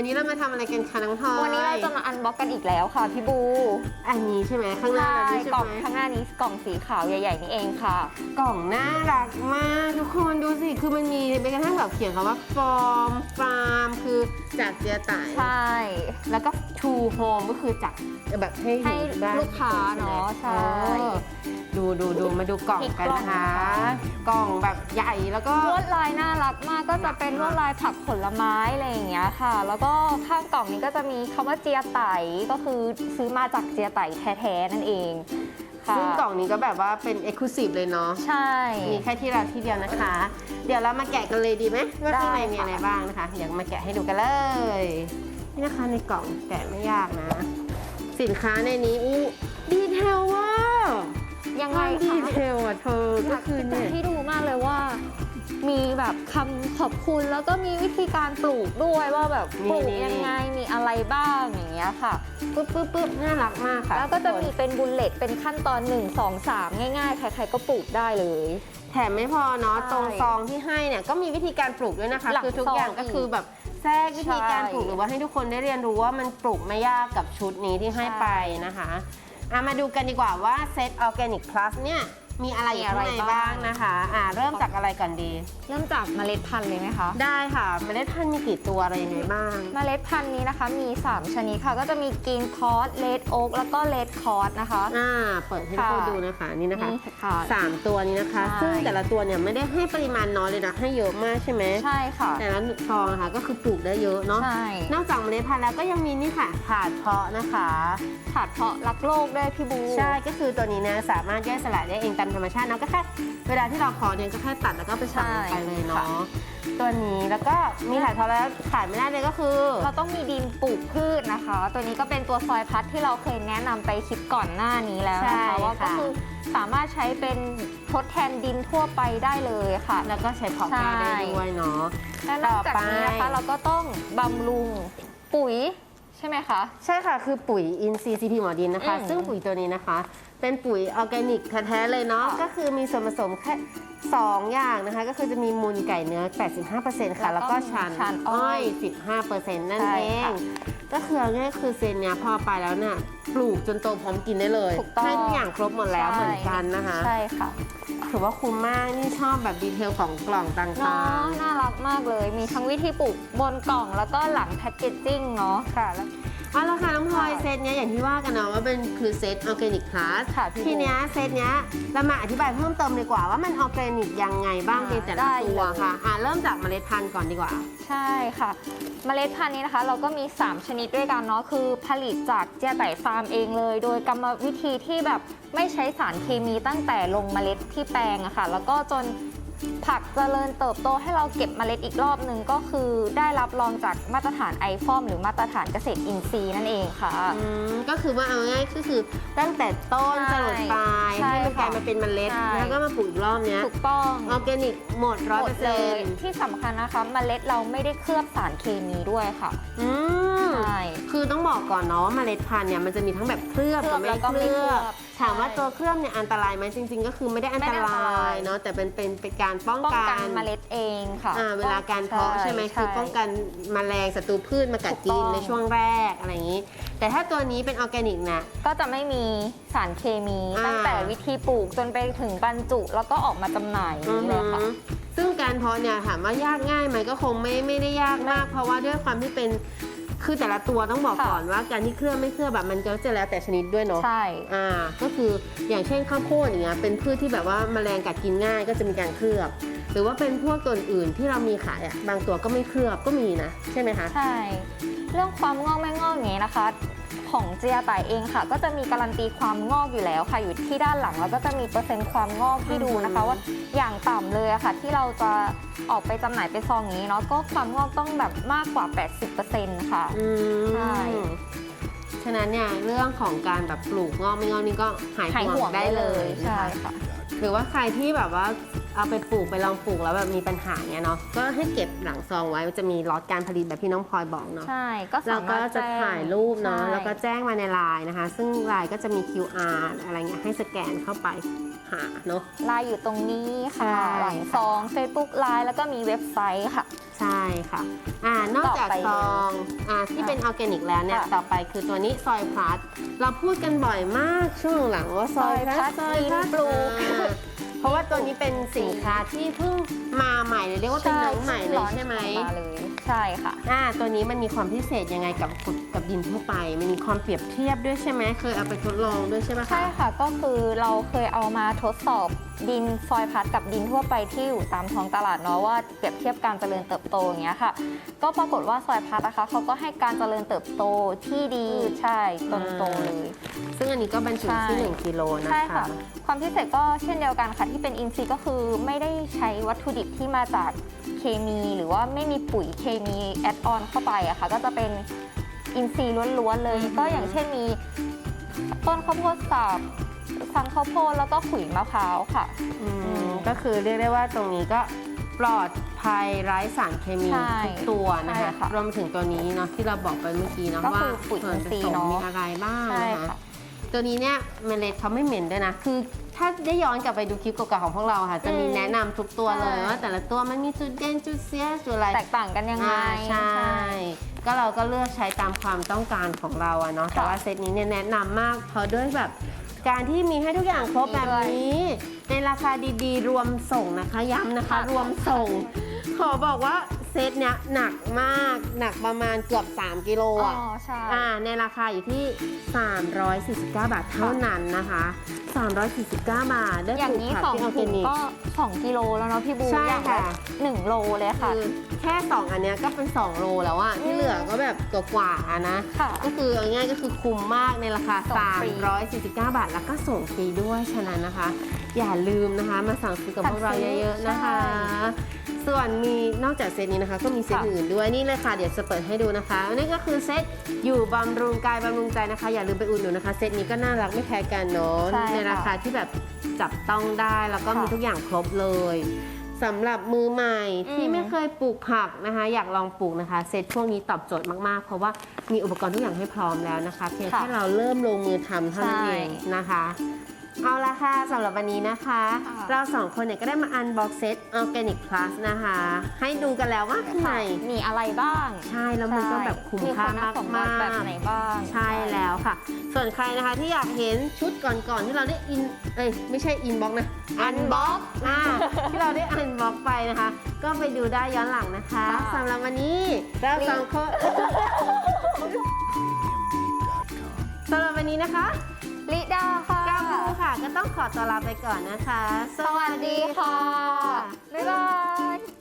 วันนี้เรามาทำอะไรกันคะน้องพลอยวันนี้เราจะมาอันบ็อกกันอีกแล้วค่ะพี่บูอันนี้ใช่ไหมข้างหน้าใช่เรานี่ใช่กล่องไหมข้างหน้านี้กล่องสีขาวใหญ่ ๆ นี่เองค่ะ กล่องน่ารักมากทุกคนดูสิคือมันมีเป็นกระทั่งแบบเขียนคำว่าฟอร์มฟาร์มคือจากเจียไต่ใช่ แล้วก็ to home ก็คือจากแบบให้ให้อยู่บ้นลูกค้าเนาะใช่เออดูดูดูมาดูกล่องกันนะคะ กล่องแบบใหญ่แล้วก็ ลวดลายน่ารักมากก็จะเป็นลวดลายผักผลไม้อะไรอย่างเงี้ยค่ะ แล้วก็ข้างกล่องนี้ก็จะมีคำว่าเจียไตก็คือซื้อมาจากเจียไตแท้ๆนั่นเองค่ะซึ่งกล่องนี้ก็แบบว่าเป็น exclusive เลยเนาะ ใช่ มีแค่ที่เราที่เดียวนะคะ เดี๋ยวเรามาแกะกันเลยดีไหมว่าข้างในได้ค่ะมีอะไรบ้างนะคะ เดี๋ยวมาแกะให้ดูกันเลย นี่นะคะในกล่องแกะไม่ยากนะ สินค้าในนี้อู้ดีเทลว่ายังไงดีคะเทลอะเธออก็ยากคือเนี่ย มีแบบคำขอบคุณแล้วก็มีวิธีการปลูกด้วยว่าแบบปลูกยังไงมีอะไรบ้างอย่างเงี้ยค่ะ ปึ๊บปึ๊บปึ๊บน่ารักมากค่ะแล้วก็จะทุมีคนเป็นบุลเลตเป็นขั้นตอน 1 2 3 ง่ายๆ ใครๆก็ปลูกได้เลย แถมไม่พอเนาะใช่ตรงซองที่ให้เนี่ยก็มีวิธีการปลูกด้วยนะคะ หลังคือทุกซองอย่างก็คือแบบแทรกวิธีการใช่ปลูกหรือว่าให้ทุกคนได้เรียนรู้ว่ามันปลูกไม่ยากกับชุดนี้ที่ให้ใช่ ไปนะคะอะมาดูกันดีกว่าว่าเซตออร์แกนิกพลัสเนี่ย มีอะไรอยู่ข้างในมีอะไรบ้างบ้างนะคะอะเริ่มจากอะไรก่อนดี เริ่มจากเมล็ดพันธุ์เลยไหมคะ ได้ค่ะ เมล็ดพันธุ์มีกี่ตัวอะไรยังไงบ้าง เมล็ดพันธุ์นี้นะคะมี 3 ชนิดค่ะ ก็จะมีกรีนคอร์สเลดโอ๊กแล้วก็เลดคอร์สนะคะ อ่าเปิดให้ทุกคนค่ะดูนะคะนี่นะคะนี่ค่ะสามตัวนี้นะคะ ใช่ ซึ่งแต่ละตัวเนี่ยไม่ได้ให้ปริมาณน้อยเลยนะให้เยอะมากใช่ไหมใช่ค่ะ แต่ละซองนะคะก็คือปลูกได้เยอะเนาะใช่นอกจากเมล็ดพันธุ์แล้วก็ยังมีนี่ค่ะถาดเพาะนะคะถาดเพาะรักโลกด้วยพี่บู ใช่ก็คือตัวนี้นะสามารถแยกสลายได้เองตามธรรมชาติเนาะก็แค่เวลาที่เราเพาะเนี่ยก็แค่ตัดแล้วก็ไปฝังลงไปเลยเนาะตัวนี้แล้วก็มีถาดเพาะแล้วขาดไม่ได้เลยก็คือ เราต้องมีดินปลูกพืชนะคะ ตัวนี้ก็เป็นตัวซอยพัดที่เราเคยแนะนำไปคลิปก่อนหน้านี้แล้วนะใช่คะว่าก็ค่ะคือสามารถใช้เป็นทดแทนดินทั่วไปได้เลยค่ะ แล้วก็ใช้เพาะกล้าได้ด้วยเนาะและนอกจากนี้นะต่อคะไปเราก็ต้องบำรุงปุ๋ยใช่ไหมคะ ใช่ค่ะ คือปุ๋ยอินทรีย์ซีพีหมอดินนะคะอืมซึ่งปุ๋ยตัวนี้นะคะ เป็นปุ๋ยออร์แกนิกแท้ๆเลยเนาะค่ะก็คือมีส่วนผสมแค่2อย่างนะคะ ก็คือจะมีมูลไก่เนื้อ 85%ค่ะ แล้แล้ววก็ก็ชานชานอ้อ้ออยย15%นั่นใช่เองค่ะก็คือเอาง่ายๆคือเซนเนี้ยพอไปแล้วเนี่ยปลูกจนโตพร้อมกินได้เลยถูกต้องให้ทุกอย่างครบหมดแล้วใช่เหมือนกันนะคะ ใช่ค่ะ ถือว่าคุ้มมาก นี่ชอบแบบดีเทลของกล่องต่เนาะางๆน่ารักมากเลย มีทั้งวิธีปลูกบนกล่องแล้วก็หลังแพคเกจจิ้งเนาะค่ะแล้วเอาละค่ะน้องพลอยค่ะเซตเนี้ยอย่างที่ว่ากันเนาะว่าเป็นคือเซตออร์แกนิกพลัสค่ะพี่ทีเนี้ยเซตเนี้ยเรามาอธิบายเพิ่มเติมดีกว่าว่ามันออร์แกนิกยังไงบ้างอ่าในแต่ละได้ตัวเลย ค่ะอะเริ่มจากเมล็ดพันธุ์ก่อนดีกว่า ใช่ค่ะ เมล็ดพันธุ์นี้นะคะ เราก็มี 3 ชนิดด้วยกันเนาะคือผลิตจากเจียไต่ฟาร์มเองเลย โดยกรรมวิธีที่แบบไม่ใช้สารเคมีตั้งแต่ลงเมล็ดที่แปลงอะค่ะ แล้วก็จน ผักเจริญเติบโตให้เราเก็บเมล็ดอีกรอบหนึ่งก็คือได้รับรองจากมาตรฐานไอฟอมหรือมาตรฐานเกษตรอินทรีย์นั่นเองค่ะ อืมก็คือว่าเอาง่ายๆก็คือตั้งแต่ต้นใช่จรดปลายใช่ให้มันกลายค่ะมาเป็นเมล็ด ใช่ แล้วก็มาปลูกอีกรอบเนี้ยถูกต้องออร์แกนิกหมดร้อยหมเปอดร์เลเซ็ยนต์ที่สำคัญนะคะเมล็ดเราไม่ได้เคลือบสารเคมีด้วยค่ะอืม ใช่ คือต้องบอกก่อนเนาะว่าเมล็ดพันธุ์เนี่ยมันจะมีทั้งแบบเคลือบเคลืกัอบบไม่แล้วก็เคไม่ลืเคลืออบบถามว่าใช่ตัวเคลือบเนี่ยอันตรายไหมจริง ๆ ก็คือไม่ได้อันไม่ตได้อันตรารายย เนาะแต่เป็นเป็นเป็นการป้องป้องกักันนเมล็ดเองค่ะอ่าเวลาการเพาะใช่ไหมคือป้องกันแมลงศัตรูพืชมากัดถูกกิต้นองในช่วงแรกอะไรอย่างนี้ แต่ถ้าตัวนี้เป็นออร์แกนิกนะ ก็จะไม่มีสารเคมีอ่า ตั้งแต่วิธีปลูกจนไปถึงบรรจุ แล้วก็ออกมาจำหน่ายอย่างนี้เลยค่ะ อือหือซึ่งการเพาะเนี่ยถามว่ายากง่ายไหมก็คงไม่ไม่ได้ยากมาก เพราะว่าด้วยความที่เป็น คือแต่ละตัวต้องบอกค่ะก่อนว่าการที่เคลือบไม่เคลือบแบบมันก็จะแล้วแต่ชนิดด้วยเนาะใช่ อ่า ก็คืออย่างเช่นข้าวโพดอย่างเงี้ยเป็นพืชที่แบบว่าแมลงกัดกินง่ายก็จะมีการเคลือบ หรือว่าเป็นพวกตัวอื่นที่เรามีขายอะบางตัวก็ไม่เคลือบก็มีนะ ใช่ไหมคะ ใช่ เรื่องความงอกไม่งอกอย่างนี้นะคะ ของเจียไตเองค่ะ ก็จะมีการันตีความงอกอยู่แล้วค่ะอยู่ที่ด้านหลังแล้วก็จะมีเปอร์เซ็นต์ความงอกให้ดูนะคะอือหือว่าอย่างต่ำเลยอะค่ะ ที่เราจะออกไปจำหน่ายเป็นซองอย่างนี้เนาะก็ความงอกต้องแบบมากกว่า 80%ค่ะอืมใช่ฉะนั้นเนี่ยเรื่องของการแบบปลูกงอกไม่งอกนี่ก็หายหายห่ห่ววงงได้ได้เลเลยยนะใช่คะค่ะหรือว่าใครที่แบบว่า เอาไปปลูกไปลองปลูกแล้วแบบมีปัญหาเนี่ยเนาะก็ให้เก็บหลังซองไว้มันจะมีล็อตการผลิตแบบที่น้องพลอยบอกเนาะใช่ก็เราสามารถก็จะถ่ายรูปเนาะใช่แล้วก็แจ้งมาในไลน์นะคะ ซึ่งไลน์ก็จะมี QR อะไรเงี้ยให้สแกนเข้าไปหาเนาะ ไลน์อยู่ตรงนี้ค่ะใช่ หลังซอง Facebook ไลน์แล้วก็มีเว็บไซต์ค่ะ ใช่ค่ะอ่านอกจากต่อไปซองอ่าที่เป็นออร์แกนิกแล้วเนี่ย ค่ะต่อไปคือตัวนี้ซอยพลัสเราพูดกันบ่อยมากช่วงหลังว่าซอยพลัสซอยพลัสปลูก เพราะว่าตัวนี้เป็นสินค้าที่เพิ่งมาใหม่เลยเรียกว่าเป็นน้องใหม่เลยใช่ไหมมาเลย ใช่ค่ะอ่าตัวนี้มันมีความพิเศษยังไงกับ กับดินทั่วไป มันมีความเปรียบเทียบด้วยใช่ไหมเคยเอาไปทดลองด้วยใช่ไหมคะใช่ค่ะ ก็คือเราเคยเอามาทดสอบดินซอยพัดกับดินทั่วไปที่อยู่ตามท้องตลาดเนาะว่าเปรียบเทียบการเจริญเติบโตอย่างเงี้ยค่ะ ก็ปรากฏว่าซอยพัดนะคะเขาก็ให้การเจริญเติบโตที่ดีใช่ตรงๆเลย ซึ่งอันนี้ก็บรรจุใช่ที่ 1กิโลนะใช่คะค่ะ ความพิเศษก็เช่นเดียวกันค่ะที่เป็นอินทรีย์ก็คือไม่ได้ใช้วัตถุดิบที่มาจากเคมี หรือว่าไม่มีปุ๋ยเคมีแอดออนเข้าไปอะค่ะก็จะเป็น อินทรีย์ล้วนๆเลยอือฮึก็อย่างเช่นมีต้นข้าวโพดสับสังข้าวโพดแล้วก็ขุยมะพร้าวค่ะ อืมก็คือเรียกได้ว่าตรงนี้ก็ปลอดภัยไร้สารเคมีใช่ทุกตัวนะใช่คะค่ะรวมถึงตัวนี้เนาะที่เราบอกไปเมื่อกี้เนาะก็ว่าคือปุ๋ยส่วนผอินทรีย์สมเนอะ มีอะไรบ้างใช่นะคะค่ะ ตัวนี้เนี่ยเมล็ดเขาไม่เหม็นด้วยนะ คือ ถ้าได้ย้อนกลับไปดูคลิปเก่าๆของพวกเราค่ะ จะมีอืมแนะนำทุกตัวเลย ใช่ ว่าแต่ละตัวมันมีจุดเด่นจุดเสียจุดอะไรแตกต่างกันยังไง อ่าใช่ ก็เราก็เลือกใช้ตามความต้องการของเราอะเนาะแต่ว่าเซตนี้เนี่ยแนะนำมาก เพราะด้วยแบบการที่มีให้ทุกอย่างครบแบบนี้ ในราคาดีๆ รวมส่งนะคะย้ำนะคะค่ะรวมส่ง ขอบอกว่า เซตเนี้ยหนักมากหนักประมาณเกือบ 3 กิโลอ๋ออะใช่ อ่าในราคาอยู่ที่ 349 บาทเท่านั้นนะคะ 349 บาทได้อย่างปลูกนี้ผักสองที่ออร์แกถุงนิก ก็2กิโลแล้วเนาะพี่บูใช่อย่างค่ะละหนึ่งโลเลยค่ะ คือแค่ 2 อันเนี้ยก็เป็น 2 โลแล้วอะที่อืมเหลือก็แบบกว่าๆอะนะ ค่ะ ก็คือเอาง่ายๆก็คือคุ้มมากในราคา ส่งฟรี349 บาท แล้วก็ส่งฟรีด้วยฉะนั้นนะคะ อย่าลืมนะคะ มาสั่งซื้อกับพวกเราเยอะๆนะคะ ส่วนมีนอกจากเซตนี้นะคะ ก็มีเซตค่ะ อื่นด้วยนี่เลยค่ะเดี๋ยวจะเปิดให้ดูนะคะนี่ก็คือเซตอยู่บำรุงกายบำรุงใจนะคะ อย่าลืมไปอุดหนุนนะคะ เซตนี้ก็น่ารักไม่แพ้กันเนาะใช่ค่ะในราคาที่แบบจับต้องได้แล้วก็ค่ะมีทุกอย่างครบเลยสำหรับมือใหม่ที่อืม ไม่เคยปลูกผักนะคะ อยากลองปลูกนะคะ เซตพวกนี้ตอบโจทย์มากๆ เพราะว่ามีอุปกรณ์ทุกอย่างให้พร้อมแล้วนะคะ เพียงค่ะแค่เราเริ่มลงมือทำเท่านั้นใช่เองนะคะ เอาละค่ะสำหรับวันนี้นะคะ ค่ะเราสองคนเนี่ยก็ได้มาอันบ็อกเซตออร์แกนิกพลัสนะคะ ให้ดูกันแล้วว่าข้างใน มีอะไรบ้างใช่แล้วมันก็แบบคุ้มค่ามากสมบัติๆแบบไหนบ้างใช่แล้วค่ะ ส่วนใครนะคะที่อยากเห็นชุดก่อนๆที่เราได้อินเอ้ยไม่ใช่อินบ็อกนะอันบ็อกอ่าที่เราได้อันบ็อกไปนะคะ ก็ไปดูได้ย้อนหลังนะคะค่ะสำหรับวันนี้เราสองคน สำหรับวันนี้นะคะ ลิดาค่ะก้าวบู ค่ะ ก็ต้องขอตัวลาไปก่อนนะคะ สวัสดีค่ะ บ๊ายบาย